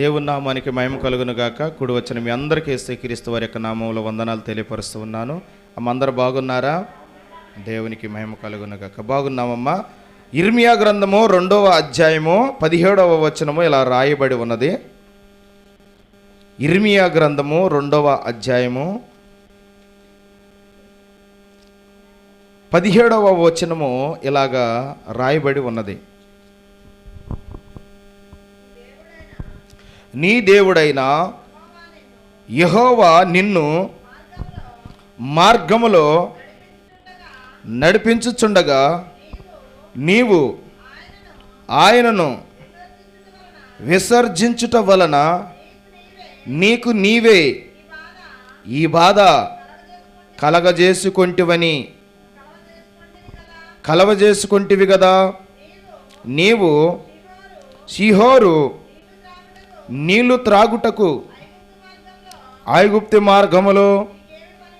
దేవుని నామానికి మహిమ కలుగును గాక. కూడి వచ్చిన మీ అందరికీ శ్రీక్రీస్తు వారి యొక్క నామంలో వందనాలు తెలియపరుస్తూ ఉన్నాను. అమ్మ అందరు బాగున్నారా? దేవునికి మహిమ కలుగును గాక. బాగున్నామమ్మా ఇర్మియా గ్రంథము రెండవ అధ్యాయము పదిహేడవ వచనము ఇలా రాయబడి ఉన్నది. ఇర్మియా గ్రంథము రెండవ అధ్యాయము పదిహేడవ వచనము ఇలాగా రాయబడి ఉన్నది. నీ దేవుడైన యహోవా నిన్ను మార్గములో నడిపించుచుండగా నీవు ఆయనను విసర్జించుట వలన నీకు నీవే ఈ బాధ కలగజేసుకొంటివని కలవజేసుకుంటివి కదా నీవు సిహోరు నీళ్ళు త్రాగుటకు ఐగుప్తి మార్గములో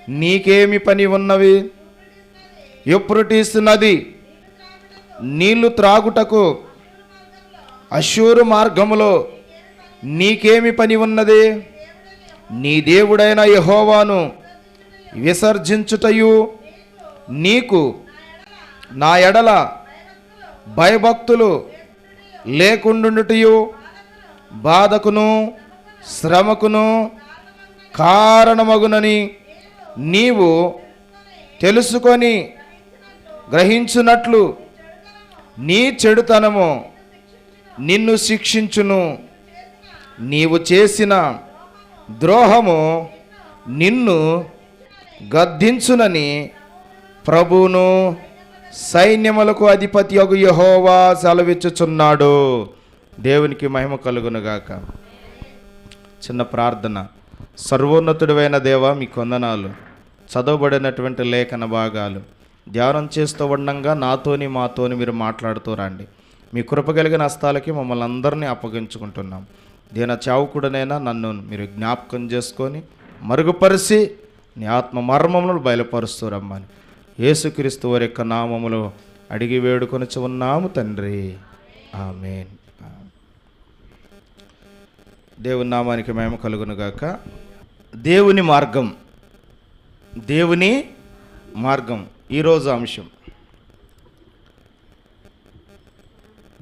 నీకేమి పని ఉన్నవి? యుప్రటీస్ నది నీళ్ళు త్రాగుటకు అశూరు మార్గములో నీకేమి పని ఉన్నది? నీ దేవుడైన యహోవాను విసర్జించుటయు నీకు నా ఎడల భయభక్తులు లేకుండుటయు బాధకును శ్రమకును కారణమగునని నీవు తెలుసుకొని గ్రహించున్నట్లు నీ చెడుతనము నిన్ను శిక్షించును. నీవు చేసిన ద్రోహము నిన్ను గద్దించునని ప్రభువును సైన్యములకు అధిపతి యొగు యహోవా సెలవిచ్చుచున్నాడు. దేవునికి మహిమ కలుగునుగాక. చిన్న ప్రార్థన. సర్వోన్నతుడైన దేవ మీ కొందనాలు చదవబడినటువంటి లేఖన భాగాలు. ధ్యానం చేస్తూ ఉండంగా నాతోని మాతోని మీరు మాట్లాడుతూ రండి. మీ కృప కలిగిన హస్తాలకి మమ్మల్ని అందరినీ అప్పగించుకుంటున్నాం. దీన చావుకుడనైనా నన్ను మీరు జ్ఞాపకం చేసుకొని మరుగుపరిచి నీ ఆత్మ మర్మములను బయలుపరుస్తూ రమ్మని. యేసుక్రీస్తు వారి యొక్క నామములో అడిగి వేడుకొని ఉన్నాము తండ్రి. ఆమెన్. దేవుని నామానికి మేము కలుగునుగాక దేవుని మార్గం. దేవుని మార్గం. ఈరోజు అంశం.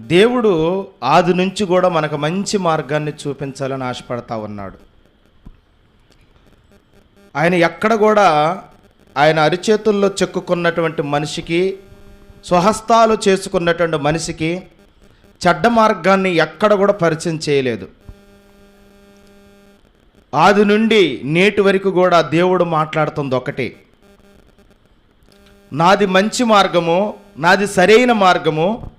దేవుడు ఆది నుంచి కూడా మనకు మంచి మార్గాన్ని చూపించాలని ఆశపడతా ఉన్నాడు. ఆయన ఎక్కడ కూడా ఆయన అరిచేతుల్లో చెక్కుకున్నటువంటి మనిషికి స్వహస్తాలు చేసుకున్నటువంటి మనిషికి చెడ్డ మార్గాన్ని ఎక్కడ కూడా పరిచయం చేయలేదు. ఆది నుండి నేటి వరకు కూడా దేవుడు మాట్లాడుతుంది ఒకటే. నాది మంచి మార్గము నాది సరైన మార్గము.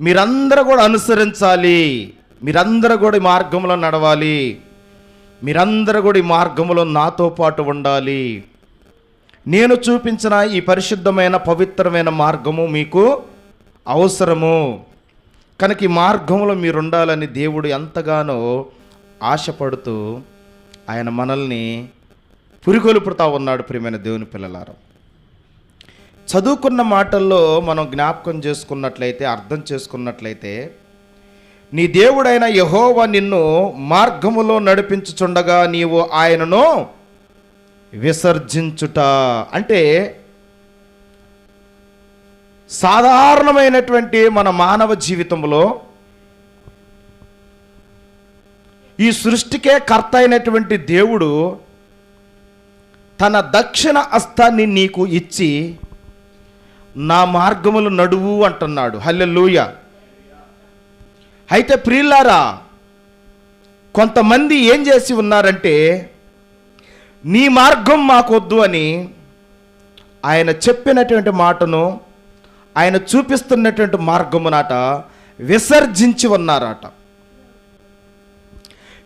మీరందరూ కూడా అనుసరించాలి. మీరందరూ కూడా ఈ మార్గంలో నడవాలి. మీరందరూ కూడా ఈ మార్గంలో నాతో పాటు ఉండాలి. నేను చూపించిన ఈ పరిశుద్ధమైన పవిత్రమైన మార్గము మీకు అవసరము. కనుక ఈ మార్గంలో మీరు ఉండాలని దేవుడు ఎంతగానో ఆశపడుతూ ఆయన మనల్ని పురికొలుపుతా ఉన్నాడు ప్రియమైన దేవుని పిల్లలారా. చదువుకున్న మాటల్లో మనం జ్ఞాపకం చేసుకున్నట్లయితే అర్థం చేసుకున్నట్లయితే నీ దేవుడైన యహోవ నిన్ను మార్గములో నడిపించుచుండగా నీవు ఆయనను విసర్జించుట. అంటే సాధారణమైనటువంటి మన మానవ జీవితంలో ఈ సృష్టికే కర్త అయినటువంటి దేవుడు తన దక్షిణ హస్తాన్ని నీకు ఇచ్చి నా మార్గములు నడువు అంటున్నాడు. హల్లెలూయ. అయితే ప్రియులారా కొంతమంది ఏం చేసి ఉన్నారంటే నీ మార్గం మాకొద్దు అని ఆయన చెప్పినటువంటి మాటను ఆయన చూపిస్తున్నటువంటి మార్గమునాట విసర్జించి ఉన్నారట.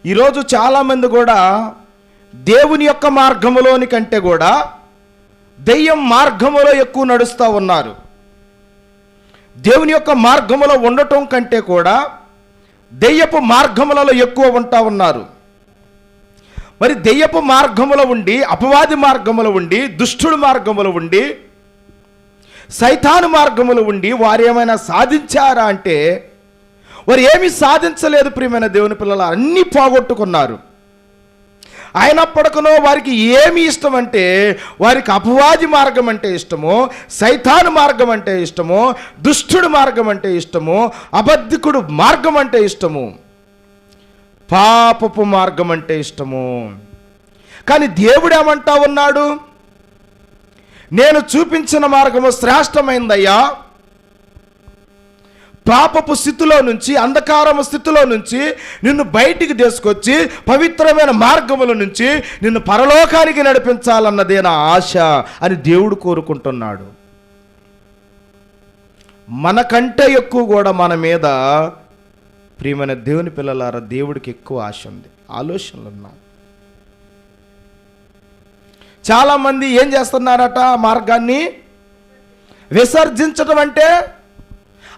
ఈరోజు చాలామంది కూడా దేవుని యొక్క మార్గములోని కంటే కూడా దెయ్యం మార్గములో ఎక్కువ నడుస్తూ ఉన్నారు. దేవుని యొక్క మార్గములో ఉండటం కంటే కూడా దెయ్యపు మార్గములలో ఎక్కువ ఉంటా ఉన్నారు. మరి దెయ్యపు మార్గములో ఉండి అపవాది మార్గములో ఉండి దుష్టుడు మార్గములో ఉండి సైతాను మార్గములు ఉండి వారు ఏమైనా సాధించారా అంటే వారు ఏమీ సాధించలేదు ప్రియమైన దేవుని పిల్లలు అన్నీ పోగొట్టుకున్నారు. అయినప్పటికనో వారికి ఏమి ఇష్టం అంటే వారికి అపవాది మార్గం అంటే ఇష్టము సైతాను మార్గం అంటే ఇష్టము దుష్టుడు మార్గం అంటే ఇష్టము అబద్ధికుడు మార్గం అంటే ఇష్టము పాపపు మార్గం అంటే ఇష్టము. కానీ దేవుడు ఏమంటా ఉన్నాడు? నేను చూపించిన మార్గము శ్రేష్టమైందయ్యా. పాపపు స్థితిలో నుంచి అంధకారము స్థితిలో నుంచి నిన్ను బయటికి తీసుకొచ్చి పవిత్రమైన మార్గముల నుంచి నిన్ను పరలోకానికి నడిపించాలన్నదే నా ఆశ అని దేవుడు కోరుకుంటున్నాడు. మనకంటే ఎక్కువ కూడా మన మీద ప్రియమైన దేవుని పిల్లలారా దేవుడికి ఎక్కువ ఆశ ఉంది. ఆలోచనలు ఉన్నాం. చాలామంది ఏం చేస్తున్నారట ఆ మార్గాన్ని? విసర్జించడం అంటే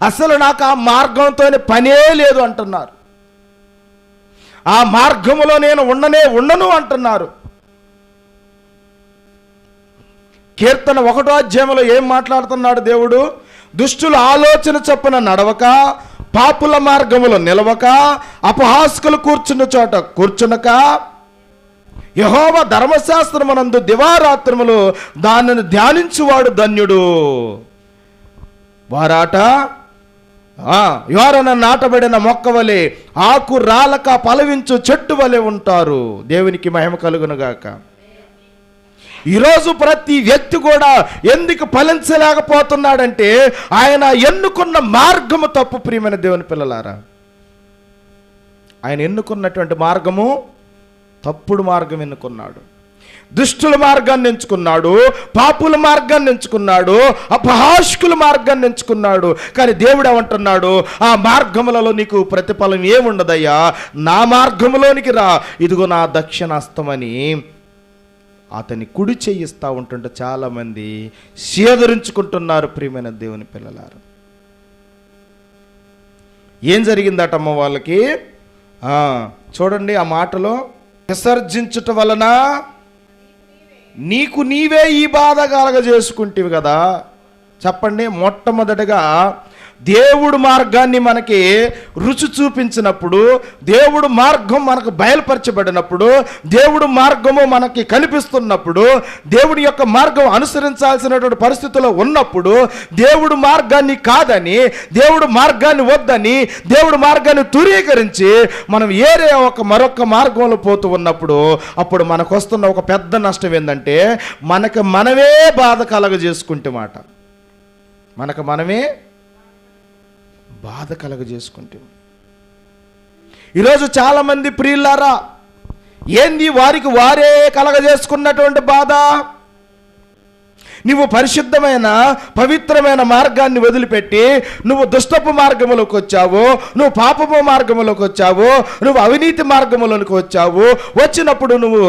అసలు నాకు ఆ మార్గంతో పనే లేదు అంటున్నారు. ఆ మార్గములో నేను ఉండనే ఉండను అంటున్నారు. కీర్తన ఒకటో అధ్యాయంలో ఏం మాట్లాడుతున్నాడు దేవుడు? దుష్టుల ఆలోచన చొప్పున నడవక పాపుల మార్గములో నిలవక అపహాస్కులు కూర్చున్న చోట కూర్చునక యహోవ ధర్మశాస్త్రమునందు దివారాత్రములు దానిని ధ్యానించువాడు ధన్యుడు. వారాట ఆ, నాటబడిన మొక్క వలె ఆకు రాలక పలవించు చెట్టు వలె ఉంటారు. దేవునికి మహిమ కలుగునుగాక ఈరోజు ప్రతి వ్యక్తి కూడా ఎందుకు ఫలించలేకపోతున్నాడంటే ఆయన ఎన్నుకున్న మార్గము తప్పు ప్రియమైన దేవుని పిల్లలారా. ఆయన ఎన్నుకున్నటువంటి మార్గము తప్పుడు మార్గం ఎన్నుకున్నాడు. దుష్టుల మార్గాన్ని ఎంచుకున్నాడు పాపుల మార్గాన్ని ఎంచుకున్నాడు అపహాష్కుల మార్గాన్ని ఎంచుకున్నాడు. కానీ దేవుడు ఏమంటున్నాడు? ఆ మార్గములలో నీకు ప్రతిఫలం ఏముండదయ్యా? నా మార్గములోనికి రా. ఇదిగో నా దక్షిణాస్తమని అతని కుడి చేయిస్తూ ఉంటుంటే చాలామంది సేదరించుకుంటున్నారు ప్రియమైన దేవుని పిల్లలారు. ఏం జరిగిందట అమ్మ వాళ్ళకి? చూడండి ఆ మాటలో విసర్జించుట వలన నీకు నీవే ఈ బాధ కలగజేసుకుంటేవి కదా? చెప్పండి మొట్టమొదటిగా దేవుడు మార్గాన్ని మనకి రుచి చూపించినప్పుడు దేవుడు మార్గం మనకు బయలుపరచబడినప్పుడు దేవుడు మార్గము మనకి కనిపిస్తున్నప్పుడు దేవుడి యొక్క మార్గం అనుసరించాల్సినటువంటి పరిస్థితుల్లో ఉన్నప్పుడు దేవుడు మార్గాన్ని కాదని దేవుడు మార్గాన్ని వద్దని దేవుడు మార్గాన్ని తురీకరించి మనం ఏరే ఒక మరొక మార్గంలో పోతూ ఉన్నప్పుడు అప్పుడు మనకు వస్తున్న ఒక పెద్ద నష్టం ఏంటంటే మనకు మనమే బాధ కలగజేసుకుంటే మాట. మనకు మనమే బాధ కలగజేసుకుంటే ఈరోజు చాలామంది ప్రియులారా ఏంది వారికి వారే కలగజేసుకున్నటువంటి బాధ? నువ్వు పరిశుద్ధమైన పవిత్రమైన మార్గాన్ని వదిలిపెట్టి నువ్వు దుష్టపు మార్గములోకి వచ్చావు నువ్వు పాపపు మార్గములోకి వచ్చావు నువ్వు అవినీతి మార్గములోకి వచ్చావు వచ్చినప్పుడు నువ్వు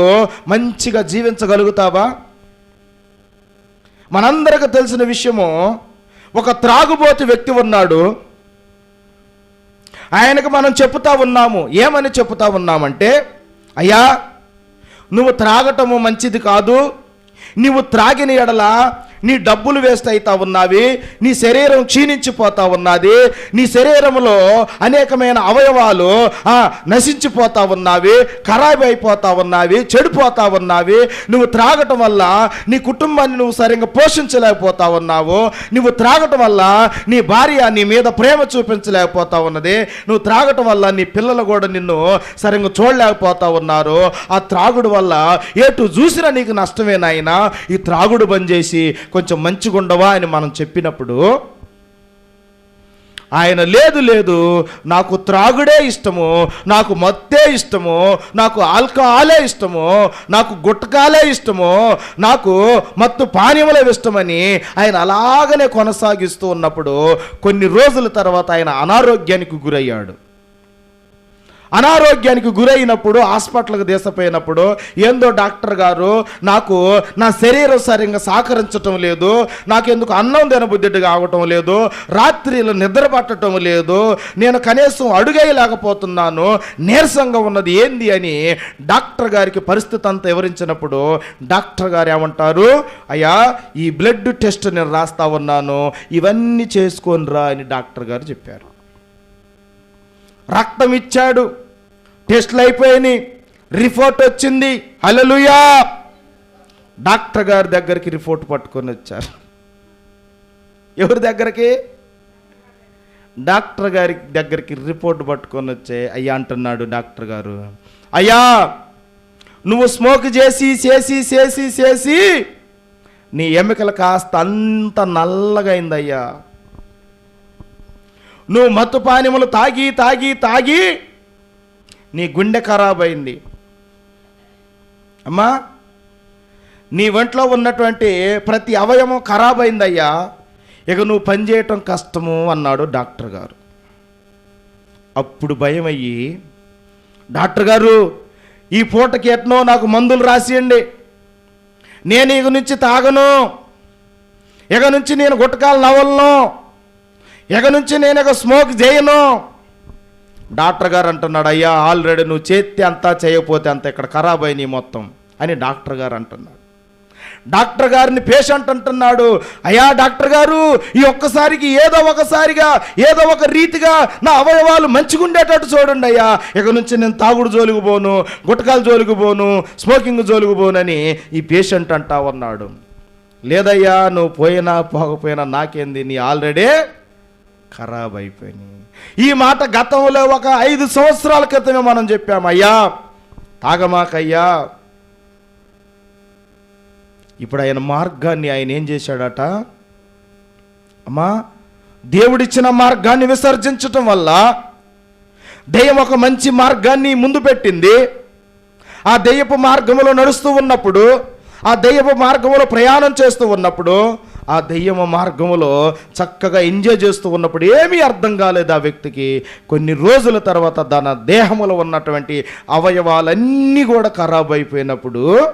మంచిగా జీవించగలుగుతావా? మనందరికి తెలిసిన విషయము ఒక త్రాగుబోతు వ్యక్తి ఉన్నాడు ఆయనకు మనం చెప్తా ఉన్నాము. ఏమని చెప్తా ఉన్నామంటే అయ్యా నువ్వు త్రాగటము మంచిది కాదు. నీవు త్రాగిన ఎడల నీ డబ్బులు వేస్ట్ అవుతా ఉన్నావి నీ శరీరం క్షీణించిపోతా ఉన్నది నీ శరీరంలో అనేకమైన అవయవాలు నశించిపోతా ఉన్నావి ఖరాబ్ అయిపోతా ఉన్నావి చెడిపోతా ఉన్నావి. నువ్వు త్రాగటం వల్ల నీ కుటుంబాన్ని నువ్వు సరిగ్గా పోషించలేకపోతా ఉన్నావు. నువ్వు త్రాగటం వల్ల నీ భార్య నీ మీద ప్రేమ చూపించలేకపోతా ఉన్నది. నువ్వు త్రాగటం వల్ల నీ పిల్లలు కూడా నిన్ను సరిగ్గా చూడలేకపోతా ఉన్నారు. ఆ త్రాగుడు వల్ల ఏటు చూసినా నీకు నష్టమే నాయనా. ఈ త్రాగుడు బంద్ చేసి కొంచెం మంచిగా ఉండవా అని మనం చెప్పినప్పుడు ఆయన లేదు లేదు నాకు త్రాగుడే ఇష్టము నాకు మత్తే ఇష్టము నాకు ఆల్కహాలే ఇష్టము నాకు గుట్టకాలే ఇష్టము నాకు మత్తు పానీయములే ఇష్టమని ఆయన అలాగనే కొనసాగిస్తూ ఉన్నప్పుడు కొన్ని రోజుల తర్వాత ఆయన అనారోగ్యానికి గురయ్యాడు. అనారోగ్యానికి గురైనప్పుడు హాస్పిటల్కి తీసపోయినప్పుడు ఏందో డాక్టర్ గారు నాకు నా శరీరం సరిగ్గా సహకరించటం లేదు నాకెందుకు అన్నం తినబుద్ధి కావటం లేదు రాత్రిలో నిద్ర పట్టడం లేదు నేను కనీసం అడుగేయలేకపోతున్నాను నీరసంగా ఉన్నది ఏంది అని డాక్టర్ గారికి పరిస్థితి అంతా వివరించినప్పుడు డాక్టర్ గారు ఏమంటారు అయ్యా ఈ బ్లడ్ టెస్ట్ నేను రాస్తా ఉన్నాను ఇవన్నీ చేసుకొని రా అని డాక్టర్ గారు చెప్పారు. రక్తం ఇచ్చాడు టెస్ట్లు అయిపోయినాయి. రిపోర్ట్ వచ్చింది. హలలుయా డాక్టర్ గారి దగ్గరికి రిపోర్ట్ పట్టుకొని వచ్చారు. ఎవరి దగ్గరికి? డాక్టర్ గారి దగ్గరికి రిపోర్ట్ పట్టుకొని వచ్చే అయ్యా అంటున్నాడు డాక్టర్ గారు. అయ్యా నువ్వు స్మోక్ చేసి చేసి చేసి చేసి నీ ఎముకలు కాస్త అంత నల్లగా అయిందయ్యా. నువ్వు మత్తు పానీయములు తాగి తాగి తాగి నీ గుండె ఖరాబ్ అయింది. అమ్మా నీ ఒంట్లో ఉన్నటువంటి ప్రతి అవయవం ఖరాబ్ అయిందయ్యా. ఇక నువ్వు పనిచేయటం కష్టము అన్నాడు డాక్టర్ గారు. అప్పుడు భయం అయ్యి డాక్టర్ గారు ఈ పూటకి ఎట్నో నాకు మందులు రాసియండి. నేను ఇక నుంచి తాగను. ఇక నుంచి నేను గుట్టకాలు నవలను. ఇక నుంచి నేను ఇక స్మోక్ చేయను. డాక్టర్ గారు అంటున్నాడు అయ్యా ఆల్రెడీ నువ్వు చేస్తే అంతా చేయకపోతే అంత ఇక్కడ ఖరాబ్ అయినాయి మొత్తం అని డాక్టర్ గారు అంటున్నాడు. డాక్టర్ గారిని పేషెంట్ అంటున్నాడు అయ్యా డాక్టర్ గారు ఈ ఒక్కసారికి ఏదో ఒకసారిగా ఏదో ఒక రీతిగా నా అవయవాలు మంచిగా ఉండేటట్టు చూడండి అయ్యా. ఇక నుంచి నేను తాగుడు జోలికి పోను గుట్టకాలు జోలికి పోను స్మోకింగ్ జోలికి పోనని ఈ పేషెంట్ అంటా ఉన్నాడు. లేదయ్యా నువ్వు పోయినా పోకపోయినా నాకేంది? నీ ఆల్రెడీ ఖరాబ్ అయిపోయినాయి. ఈ మాట గతంలో ఒక ఐదు సంవత్సరాల క్రితమే మనం చెప్పాము అయ్యా తాగమాకయ్యా. ఇప్పుడు ఆయన మార్గాన్ని ఆయన ఏం చేశాడట? అమ్మా దేవుడిచ్చిన మార్గాన్ని విసర్జించటం వల్ల దెయ్యం ఒక మంచి మార్గాన్ని ముందు పెట్టింది. ఆ దెయ్యపు మార్గంలో నడుస్తూ ఉన్నప్పుడు ఆ దెయ్యపు మార్గంలో ప్రయాణం చేస్తూ ఉన్నప్పుడు ఆ దెయ్యము మార్గములో చక్కగా ఎంజాయ్ చేస్తూ ఉన్నప్పుడు ఏమీ అర్థం కాలేదు ఆ వ్యక్తికి. కొన్ని రోజుల తర్వాత తన దేహములో ఉన్నటువంటి అవయవాలన్నీ కూడా ఖరాబ్ అయిపోయినప్పుడు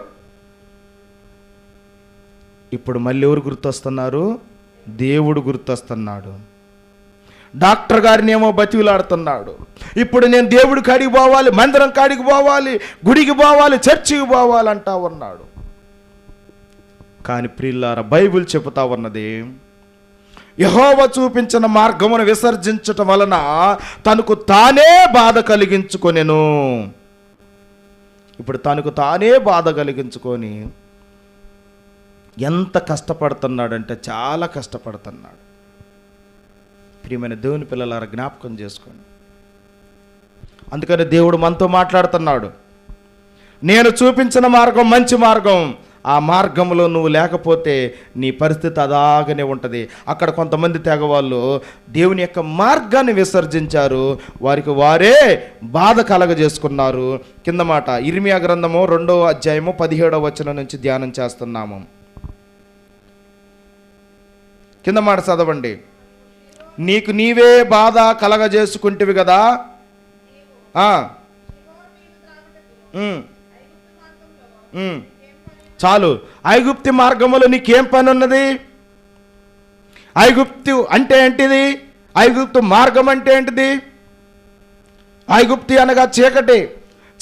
ఇప్పుడు మళ్ళీ ఎవరు గుర్తొస్తున్నారు? దేవుడు గుర్తొస్తున్నాడు. డాక్టర్ గారిని ఏమో బతివిలాడుతున్నాడు. ఇప్పుడు నేను దేవుడి కాడికి పోవాలి మందిరం కాడికి పోవాలి గుడికి పోవాలి చర్చికి పోవాలంటా ఉన్నాడు. కానీ ప్రిల్లార బైబిల్ చెబుతా ఉన్నది యహోవ చూపించిన మార్గమును విసర్జించటం వలన తనకు తానే బాధ కలిగించుకొనెను. ఇప్పుడు తనకు తానే బాధ కలిగించుకొని ఎంత కష్టపడుతున్నాడంటే చాలా కష్టపడుతున్నాడు. ప్రియమైన దేవుని పిల్లలారా జ్ఞాపకం చేసుకోండి. అందుకని దేవుడు మనతో మాట్లాడుతున్నాడు. నేను చూపించిన మార్గం మంచి మార్గం. ఆ మార్గంలో నువ్వు లేకపోతే నీ పరిస్థితి అదాగనే ఉంటుంది. అక్కడ కొంతమంది తెగవాళ్ళు దేవుని యొక్క మార్గాన్ని విసర్జించారు. వారికి వారే బాధ కలగజేసుకున్నారు. కింద మాట ఇర్మియా గ్రంథము రెండో అధ్యాయము పదిహేడవ వచనం నుంచి ధ్యానం చేస్తున్నాము. కింద మాట చదవండి. నీకు నీవే బాధ కలగజేసుకుంటివి కదా? ఆ. చాలు. ఐగుప్తి మార్గములో నీకేం పని ఉన్నది ఐగుప్తు అంటే ఏంటిది? ఐగుప్తు మార్గం అంటే ఏంటిది? ఐగుప్తి అనగా చీకటి.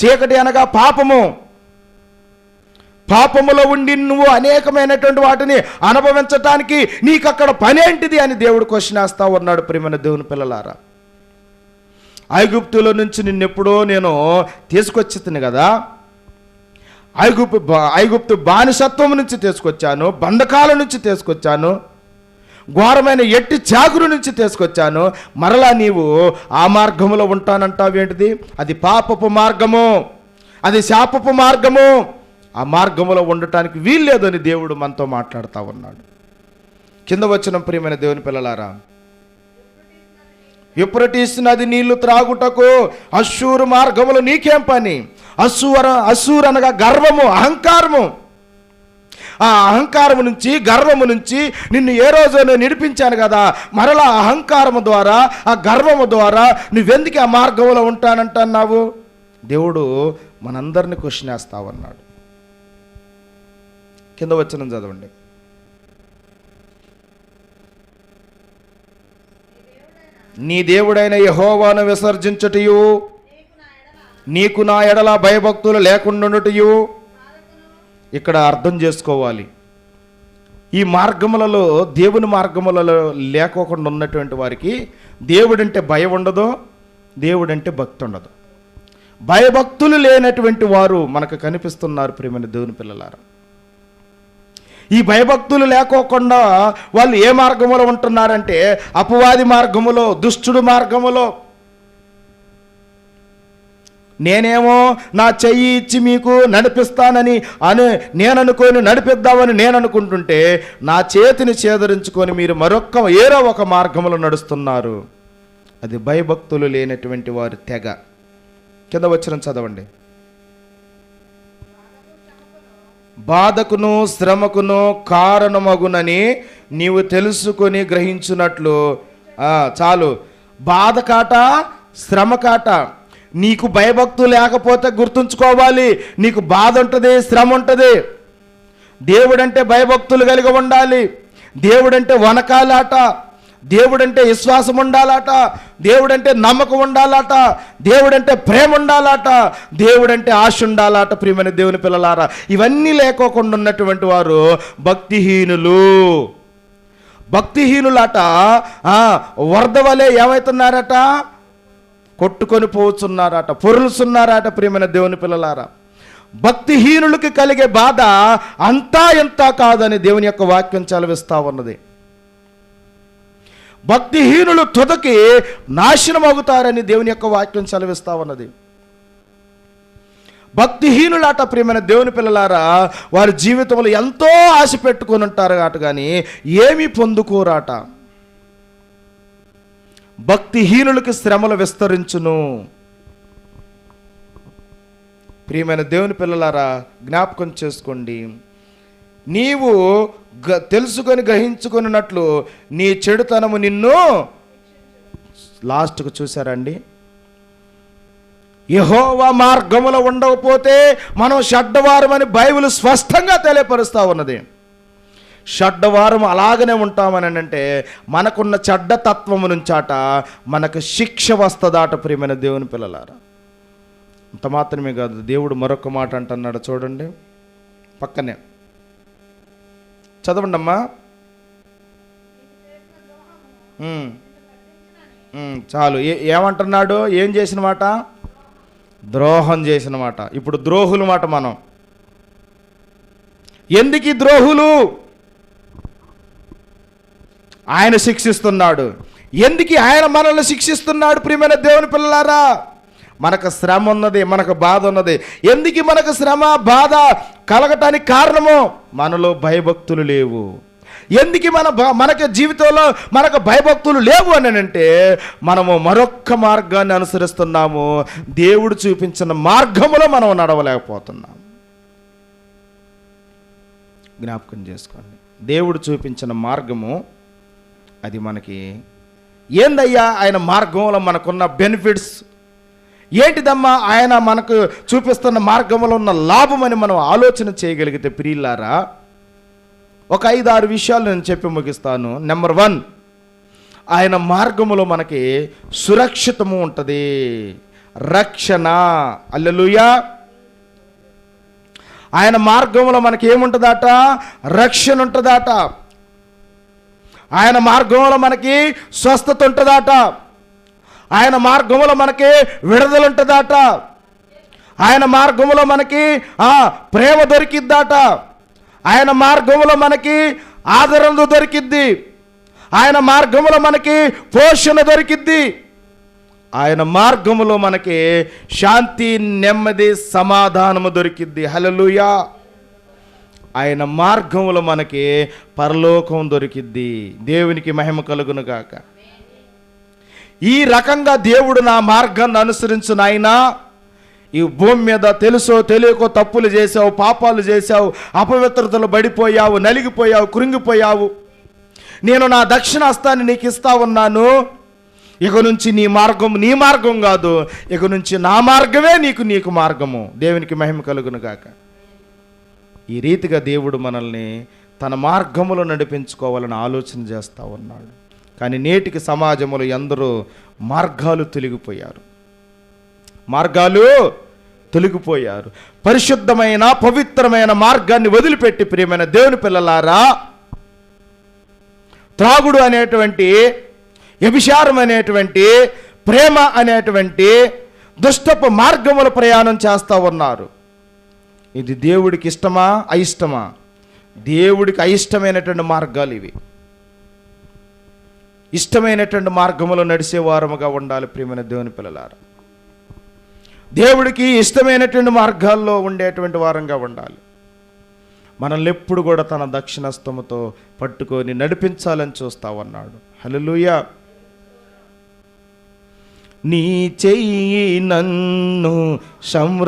చీకటి అనగా పాపము. పాపములో ఉండి నువ్వు అనేకమైనటువంటి వాటిని అనుభవించటానికి నీకు అక్కడ పని ఏంటిది అని దేవుడు క్వశ్చన్ వేస్తా ఉన్నాడు ప్రియమైన దేవుని పిల్లలారా. ఐగుప్తులో నుంచి నిన్నెప్పుడో నేను తీసుకొచ్చి కదా. ఐగుప్తు బా- ఐగుప్తు బానిసత్వం నుంచి తీసుకొచ్చాను బంధకాల నుంచి తీసుకొచ్చాను ఘోరమైన ఎట్టి చాకురు నుంచి తీసుకొచ్చాను. మరలా నీవు ఆ మార్గములో ఉంటానంటావేంటిది అది పాపపు మార్గము. అది శాపపు మార్గము. ఆ మార్గములో ఉండటానికి వీల్లేదని దేవుడు మనతో మాట్లాడుతూ ఉన్నాడు. కింద వచ్చిన ప్రియమైన దేవుని పిల్లలారా యుప్రటీస్ నది నీళ్ళు త్రాగుటకు? అశ్షూరు మార్గములు నీకేం పని? అసూర అసూర్ అనగా గర్వము అహంకారము. ఆ అహంకారము నుంచి గర్వము నుంచి నిన్ను ఏ రోజు నేను నిడిపించాను కదా? మరలా అహంకారము ద్వారా ఆ గర్వము ద్వారా నువ్వెందుకు ఆ మార్గంలో ఉంటానంటున్నావు? దేవుడు మనందరిని క్వశ్చన్ వేస్తావన్నాడు కింద వచ్చిన చదవండి. నీ దేవుడైన యహోవాను విసర్జించుటయు నీకు నా ఎడల భయభక్తులు లేకుండాటయు ఇక్కడ అర్థం చేసుకోవాలి. ఈ మార్గములలో దేవుని మార్గములలో లేకోకుండా ఉన్నటువంటి వారికి దేవుడంటే భయం ఉండదు దేవుడంటే భక్తి ఉండదు భయభక్తులు లేనటువంటి వారు మనకు కనిపిస్తున్నారు ప్రియమైన దేవుని పిల్లలారా. ఈ భయభక్తులు లేకోకుండా వాళ్ళు ఏ మార్గములో ఉంటున్నారంటే అపవాది మార్గములో దుష్టుడు మార్గములో నేనేమో నా చెయ్యి ఇచ్చి మీకు నడిపిస్తానని అని నేను అనుకొని నడిపిద్దామని నేను అనుకుంటుంటే నా చేతిని చేదరించుకొని మీరు మరొక్క ఏరో ఒక మార్గంలో నడుస్తున్నారు. అది భయభక్తులు లేనటువంటి వారి తెగ. కింద వచ్చిన చదవండి. బాధకును శ్రమకును కారణమగునని నీవు తెలుసుకొని గ్రహించున్నట్లు చాలు. బాధ కాట శ్రమ కాట. నీకు భయభక్తు లేకపోతే గుర్తుంచుకోవాలి. నీకు బాధ ఉంటుంది శ్రమ ఉంటుంది. దేవుడంటే భయభక్తులు కలిగి ఉండాలి. దేవుడంటే వనకాలాట. దేవుడంటే విశ్వాసం ఉండాలట. దేవుడంటే నమ్మకం ఉండాలట. దేవుడంటే ప్రేమ ఉండాలట. దేవుడంటే ఆశ ఉండాలట ప్రియమైన దేవుని పిల్లలారా. ఇవన్నీ లేకోకుండా ఉన్నటువంటి వారు భక్తిహీనులు. భక్తిహీనులట వరద వలె ఏమవుతున్నారట కొట్టుకొని పోతున్నారట పొరులుసున్నారట ప్రియమైన దేవుని పిల్లలారా. భక్తిహీనులకి కలిగే బాధ అంతా ఎంత కాదని దేవుని యొక్క వాక్యం చలవిస్తా ఉన్నది. భక్తిహీనులు తుదకి నాశనం అవుతారని దేవుని యొక్క వాక్యం చలవిస్తా ఉన్నది. భక్తిహీనులాట ప్రియమైన దేవుని పిల్లలారా వారి జీవితంలో ఎంతో ఆశ పెట్టుకొని ఉంటారు అట కానీ ఏమీ పొందుకోరాట. భక్తిహీనులకి శ్రమలు విస్తరించును. ప్రియమైన దేవుని పిల్లలారా జ్ఞాపకం చేసుకోండి. నీవు గ- తెలుసుకొని గ్రహించుకున్నట్లు నీ చెడుతనము నిన్ను లాస్ట్కు చూసారండి యహోవా మార్గములో ఉండకపోతే మనం షడ్డవారమని బైబిల్ స్పష్టంగా తెలియపరుస్తూ ఉన్నది. షడ్డవారం అలాగనే ఉంటామని అంటే మనకున్న చెడ్డ తత్వము నుంచాట మనకు శిక్ష వస్తుందాట ప్రియమైన దేవుని పిల్లలారా. అంత మాత్రమే కాదు దేవుడు మరొక మాట అంటున్నాడు చూడండి పక్కనే. చదవండి అమ్మా చాలు. ఏ ఏమంటున్నాడు? ఏం చేసిన మాట? ద్రోహం చేసిన మాట. ఇప్పుడు ద్రోహులు మాట మనం. ఎందుకు ద్రోహులు? ఆయన శిక్షిస్తున్నాడు. ఎందుకు ఆయన మనల్ని శిక్షిస్తున్నాడు ప్రియమైన దేవుని పిల్లలారా? మనకు శ్రమ ఉన్నది మనకు బాధ ఉన్నది. ఎందుకు మనకు శ్రమ బాధ కలగటానికి కారణము? మనలో భయభక్తులు లేవు. ఎందుకు మన భ- మనకి జీవితంలో మనకు భయభక్తులు లేవు అని అంటే మనము మరొక్క మార్గాన్ని అనుసరిస్తున్నాము. దేవుడు చూపించిన మార్గములో మనం నడవలేకపోతున్నాం. జ్ఞాపకం చేసుకోండి. దేవుడు చూపించిన మార్గము అది మనకి ఏందయ్యా ఆయన మార్గంలో మనకున్న బెనిఫిట్స్? ఏంటిదమ్మా ఆయన మనకు చూపిస్తున్న మార్గంలో ఉన్న లాభం అని మనం ఆలోచన చేయగలిగితే ప్రియులారా ఒక ఐదు ఆరు విషయాలు నేను చెప్పి ముగిస్తాను. నెంబర్ వన్ ఆయన మార్గములో మనకి సురక్షితము ఉంటుంది. రక్షణ. అల్లెలుయా ఆయన మార్గంలో మనకి ఏముంటుందట? రక్షణ ఉంటుందట. ఆయన మార్గంలో మనకి స్వస్థత ఉంటుందట. ఆయన మార్గంలో మనకి విడుదల ఉంటుందట. ఆయన మార్గంలో మనకి ఆ, ప్రేమ దొరికిద్దాట. ఆయన మార్గంలో మనకి ఆదరణ దొరికిద్ది. ఆయన మార్గంలో మనకి పోషణ దొరికిద్ది. ఆయన మార్గములో మనకి శాంతి నెమ్మది సమాధానము దొరికిద్ది. హలలుయా ఆయన మార్గంలో మనకి పరలోకం దొరికిద్ది. దేవునికి మహిమ కలుగును గాక. ఈ రకంగా దేవుడు నా మార్గాన్ని అనుసరించు నాయనా. ఈ భూమి మీద తెలుసో తెలియకో తప్పులు చేసావు పాపాలు చేసావు అపవిత్రతలు పడిపోయావు నలిగిపోయావు కృంగిపోయావు. నేను నా దక్షిణ హస్తాన్ని నీకు ఇస్తా ఉన్నాను. ఇక నుంచి నీ మార్గం నీ మార్గం కాదు. ఇక నుంచి నా మార్గమే నీకు నీకు మార్గము. దేవునికి మహిమ కలుగును గాక. ఈ రీతిగా దేవుడు మనల్ని తన మార్గములో నడిపించుకోవాలని ఆలోచన చేస్తూ ఉన్నాడు. కానీ నేటికి సమాజంలో ఎందరో మార్గాలు తొలగిపోయారు. మార్గాలు తొలగిపోయారు. పరిశుద్ధమైన పవిత్రమైన మార్గాన్ని వదిలిపెట్టి ప్రియమైన దేవుని పిల్లలారా త్రాగుడు అనేటువంటి వ్యభిచారం అనేటువంటి ప్రేమ అనేటువంటి దుష్టపు మార్గముల ప్రయాణం చేస్తూ ఉన్నారు. ఇది దేవుడికి ఇష్టమా? అయిష్టమా? దేవుడికి అయిష్టమైనటువంటి మార్గాలు ఇవి. ఇష్టమైనటువంటి మార్గములో నడిచే వారముగా ఉండాలి ప్రియమైన దేవుని పిల్లలారు. దేవుడికి ఇష్టమైనటువంటి మార్గాల్లో ఉండేటువంటి వారంగా ఉండాలి. మనల్ని ఎప్పుడు కూడా తన దక్షిణస్తముతో పట్టుకొని నడిపించాలని చూస్తా ఉన్నాడు. నీ చెయ్యి నన్ను సంర